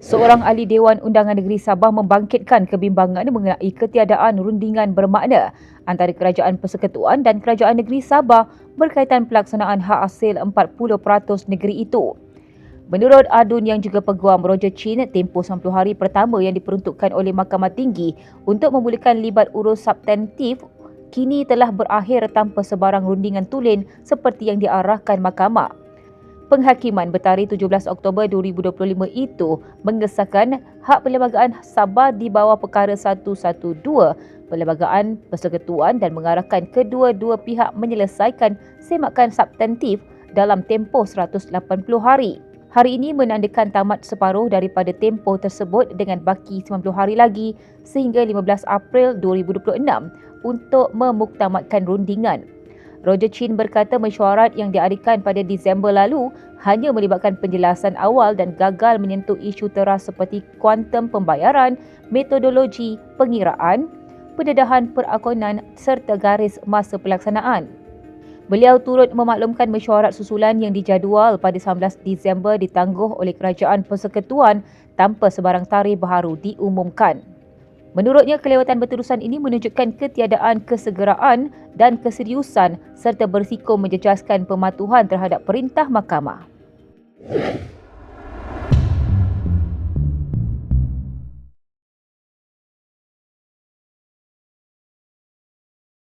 Seorang ahli Dewan Undangan Negeri Sabah membangkitkan kebimbangan mengenai ketiadaan rundingan bermakna antara Kerajaan Persekutuan dan Kerajaan Negeri Sabah berkaitan pelaksanaan hak hasil 40% negeri itu. Menurut adun yang juga peguam Roger Chin, tempoh 90 hari pertama yang diperuntukkan oleh Mahkamah Tinggi untuk memulihkan libat urus substantif kini telah berakhir tanpa sebarang rundingan tulen seperti yang diarahkan mahkamah penghakiman bertarikh 17 Oktober 2025 itu mengesahkan hak perlembagaan Sabah di bawah perkara 112 Perlembagaan Persekutuan dan mengarahkan kedua-dua pihak menyelesaikan semakan substantif dalam tempoh 180 hari. Hari ini menandakan tamat separuh daripada tempoh tersebut dengan baki 90 hari lagi sehingga 15 April 2026 untuk memuktamadkan rundingan. Roger Chin berkata mesyuarat yang diadakan pada Disember lalu hanya melibatkan penjelasan awal dan gagal menyentuh isu teras seperti kuantum pembayaran, metodologi, pengiraan, pendedahan perakunan serta garis masa pelaksanaan. Beliau turut memaklumkan mesyuarat susulan yang dijadual pada 19 Disember ditangguh oleh Kerajaan Persekutuan tanpa sebarang tarikh baharu diumumkan. Menurutnya, kelewatan berterusan ini menunjukkan ketiadaan kesegeraan dan keseriusan serta bersiko menjejaskan pematuhan terhadap perintah mahkamah.